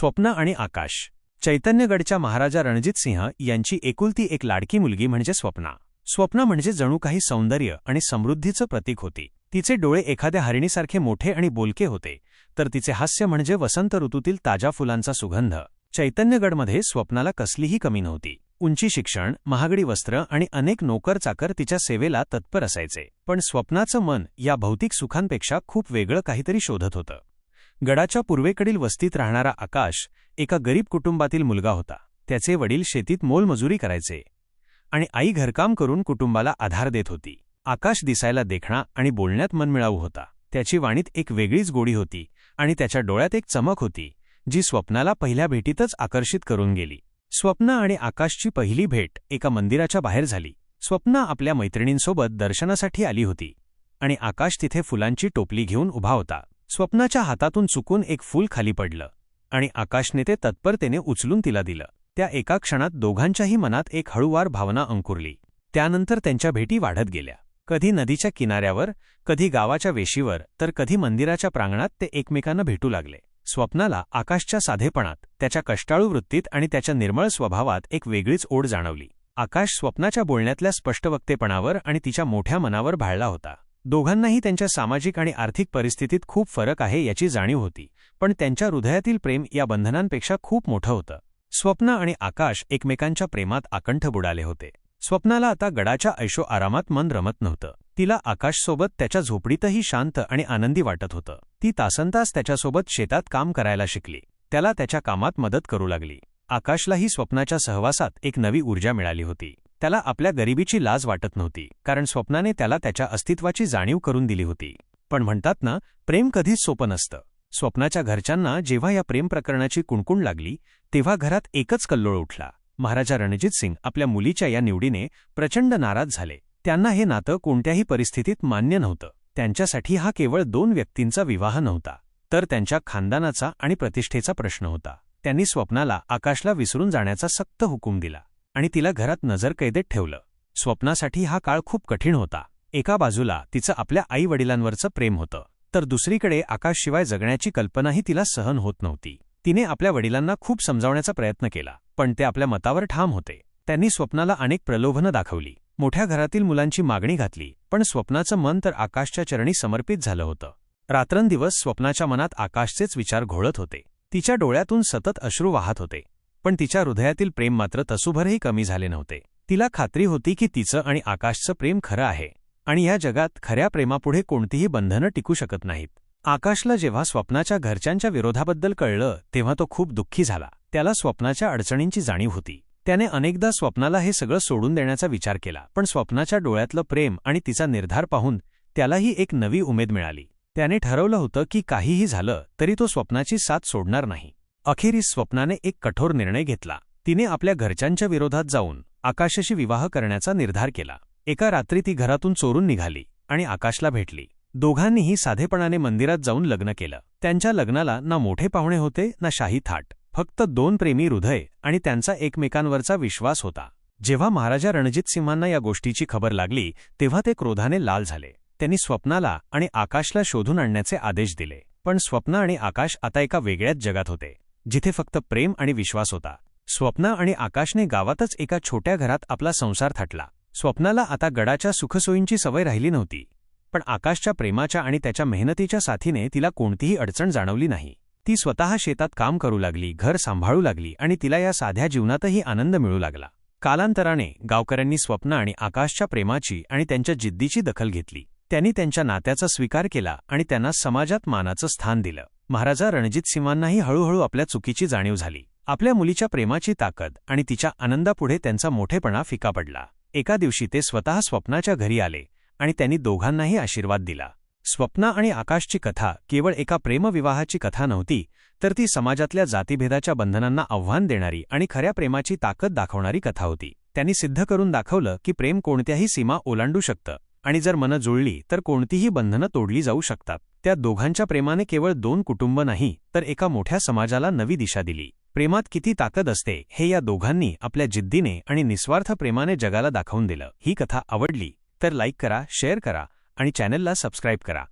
स्वप्न आणि आकाश. चैतन्यगडच्या महाराजा रणजित सिंह यांची एकुलती एक लाडकी मुलगी म्हणजे स्वप्ना. स्वप्न म्हणजे जणू काही सौंदर्य आणि समृद्धीचं प्रतीक होती. तिचे डोळे एखाद्या हरिणीसारखे मोठे आणि बोलके होते तर तिचे हास्य म्हणजे वसंत ऋतूतील ताज्या फुलांचा सुगंध. चैतन्यगडमध्ये स्वप्नाला कसलीही कमी नव्हती. उंची शिक्षण महागडी वस्त्र आणि अनेक नोकर चाकर तिच्या सेवेला तत्पर असायचे. पण स्वप्नाचं मन या भौतिक सुखांपेक्षा खूप वेगळं काहीतरी शोधत होतं. गडाच्या पूर्वेकडील वस्तीत राहणारा आकाश एका गरीब कुटुंबातील मुलगा होता. त्याचे वडील शेतीत मोलमजुरी करायचे आणि आई घरकाम करून कुटुंबाला आधार देत होती. आकाश दिसायला देखणा आणि बोलण्यात मनमिळावू होता. त्याची वाणीत एक वेगळीच गोडी होती आणि त्याच्या डोळ्यात एक चमक होती जी स्वप्नाला पहिल्या भेटीतच आकर्षित करून गेली. स्वप्न आणि आकाशची पहिली भेट एका मंदिराच्या बाहेर झाली. स्वप्न आपल्या मैत्रिणींसोबत दर्शनासाठी आली होती आणि आकाश तिथे फुलांची टोपली घेऊन उभा होता. स्वप्नाच्या हातातून चुकून एक फूल खाली पडलं आणि आकाशने ते तत्परतेने उचलून तिला दिलं. त्या एका क्षणात दोघांच्याही मनात एक हळूवार भावना अंकुरली. त्यानंतर त्यांच्या भेटी वाढत गेल्या. कधी नदीच्या किनाऱ्यावर कधी गावाच्या वेशीवर तर कधी मंदिराच्या प्रांगणात ते एकमेकांना भेटू लागले. स्वप्नाला आकाशच्या साधेपणात त्याच्या कष्टाळू वृत्तीत आणि त्याच्या निर्मळ स्वभावात एक वेगळीच ओढ जाणवली. आकाश स्वप्नाच्या बोलण्यातल्या स्पष्टवक्तेपणावर आणि तिच्या मोठ्या मनावर भाळला होता. दोघांनाही त्यांच्या सामाजिक आणि आर्थिक परिस्थितीत खूप फरक आहे याची जाणीव होती पण त्यांच्या हृदयातील प्रेम या बंधनांपेक्षा खूप मोठं होतं. स्वप्न आणि आकाश एकमेकांच्या प्रेमात आकंठ बुडाले होते. स्वप्नाला आता गडाच्या ऐशो आरामात मन रमत नव्हतं. तिला आकाशसोबत त्याच्या झोपडीतही शांत आणि आनंदी वाटत होतं. ती तासनतास त्याच्यासोबत शेतात काम करायला शिकली. त्याला त्याच्या कामात मदत करू लागली. आकाशलाही स्वप्नाच्या सहवासात एक नवी ऊर्जा मिळाली होती. त्याला आपल्या गरिबीची लाज वाटत नव्हती कारण स्वप्नाने त्याला त्याच्या अस्तित्वाची जाणीव करून दिली होती. पण म्हणतात ना प्रेम कधीच सोपं नसतं. स्वप्नाच्या घरच्यांना जेव्हा या प्रेम प्रकरणाची कुणकुण लागली तेव्हा घरात एकच कल्लोळ उठला. महाराजा रणजित सिंग आपल्या मुलीच्या या निवडीने प्रचंड नाराज झाले. त्यांना हे नातं कोणत्याही परिस्थितीत मान्य नव्हतं. त्यांच्यासाठी हा केवळ दोन व्यक्तींचा विवाह नव्हता तर त्यांच्या खानदानाचा आणि प्रतिष्ठेचा प्रश्न होता. त्यांनी स्वप्नाला आकाशला विसरून जाण्याचा सक्त हुकूम दिला. आणि तिला घरात नजरकैदेत ठेवलं. स्वप्नासाठी हा काळ खूप कठीण होता. एका बाजूला तिचं आपल्या आईवडिलांवरचं प्रेम होतं तर दुसरीकडे आकाशशिवाय जगण्याची कल्पनाही तिला सहन होत नव्हती. तिने आपल्या वडिलांना खूप समजावण्याचा प्रयत्न केला पण ते आपल्या मतावर ठाम होते. त्यांनी स्वप्नाला अनेक प्रलोभनं दाखवली. मोठ्या घरातील मुलांची मागणी घातली पण स्वप्नाचं मन तर आकाशच्या चरणी समर्पित झालं होतं. रात्रंदिवस स्वप्नाच्या मनात आकाशचेच विचार घोळत होते. तिच्या डोळ्यातून सतत अश्रू वाहत होते. पण तिच्या हृदयातील प्रेम मात्र तसुभरही कमी झाले नव्हते. तिला खात्री होती की तिचं आणि आकाशचं प्रेम खरं आहे आणि या जगात खऱ्या प्रेमापुढे कोणतीही बंधनं टिकू शकत नाहीत. आकाशला जेव्हा स्वप्नाच्या घरच्यांच्या विरोधाबद्दल कळलं तेव्हा तो खूप दुःखी झाला. त्याला स्वप्नाच्या अडचणींची जाणीव होती. त्याने अनेकदा स्वप्नाला हे सगळं सोडून देण्याचा विचार केला पण स्वप्नाच्या डोळ्यातलं प्रेम आणि तिचा निर्धार पाहून त्यालाही एक नवी उमेद मिळाली. त्याने ठरवलं होतं की काहीही झालं तरी तो स्वप्नाची साथ सोडणार नाही. अखेरीस स्वप्नाने एक कठोर निर्णय घेतला. तिने आपल्या घरच्यांच्या विरोधात जाऊन आकाशाशी विवाह करण्याचा निर्धार केला. एका रात्री ती घरातून चोरून निघाली आणि आकाशला भेटली. दोघांनीही साधेपणाने मंदिरात जाऊन लग्न केलं. त्यांच्या लग्नाला ना मोठे पाहुणे होते ना शाही थाट. फक्त दोन प्रेमी हृदय आणि त्यांचा एकमेकांवरचा विश्वास होता. जेव्हा महाराजा रणजित सिंहांना या गोष्टीची खबर लागली तेव्हा ते क्रोधाने लाल झाले. त्यांनी स्वप्नाला आणि आकाशला शोधून आणण्याचे आदेश दिले. पण स्वप्न आणि आकाश आता एका वेगळ्याच जगात होते. जिथे फक्त प्रेम आणि विश्वास होता. स्वप्न आणि आकाशने गावातच एका छोट्या घरात आपला संसार थाटला. स्वप्नाला आता गडाच्या सुखसोयींची सवय राहिली नव्हती. पण आकाशच्या प्रेमाच्या आणि त्याच्या मेहनतीच्या साथीने तिला कोणतीही अडचण जाणवली नाही. ती स्वतः शेतात काम करू लागली घर सांभाळू लागली आणि तिला या साध्या जीवनातही आनंद मिळू लागला. कालांतराने गावकऱ्यांनी स्वप्न आणि आकाशच्या प्रेमाची आणि त्यांच्या जिद्दीची दखल घेतली. त्यांनी त्यांच्या नात्याचा स्वीकार केला आणि त्यांना समाजात मानाचं स्थान दिलं. महाराजा रणजित सिंहांनाही हळूहळू आपल्या चुकीची जाणीव झाली. आपल्या मुलीच्या प्रेमाची ताकद आणि तिच्या आनंदापुढे त्यांचा मोठेपणा फिका पडला. एका दिवशी ते स्वतः स्वप्नाच्या घरी आले आणि त्यांनी दोघांनाही आशीर्वाद दिला. स्वप्ना आणि आकाशची कथा केवळ एका प्रेमविवाहाची कथा नव्हती तर ती समाजातल्या जातीभेदाच्या बंधनांना आव्हान देणारी आणि खऱ्या प्रेमाची ताकद दाखवणारी कथा होती. त्यांनी सिद्ध करून दाखवलं की प्रेम कोणत्याही सीमा ओलांडू शकतं आणि जर मनं जुळली तर कोणतीही बंधनं तोडली जाऊ शकतात. त्या दोघांच्या प्रेमाने केवळ दोन कुटुंब नाही तर एका मोठ्या समाजाला नवी दिशा दिली. प्रेमात किती ताकद असते हे या दोघांनी आपल्या जिद्दीने आणि निस्वार्थ प्रेमाने जगाला दाखवून दिलं. ही कथा आवडली तर लाईक करा शेअर करा आणि चॅनलला सबस्क्राईब करा.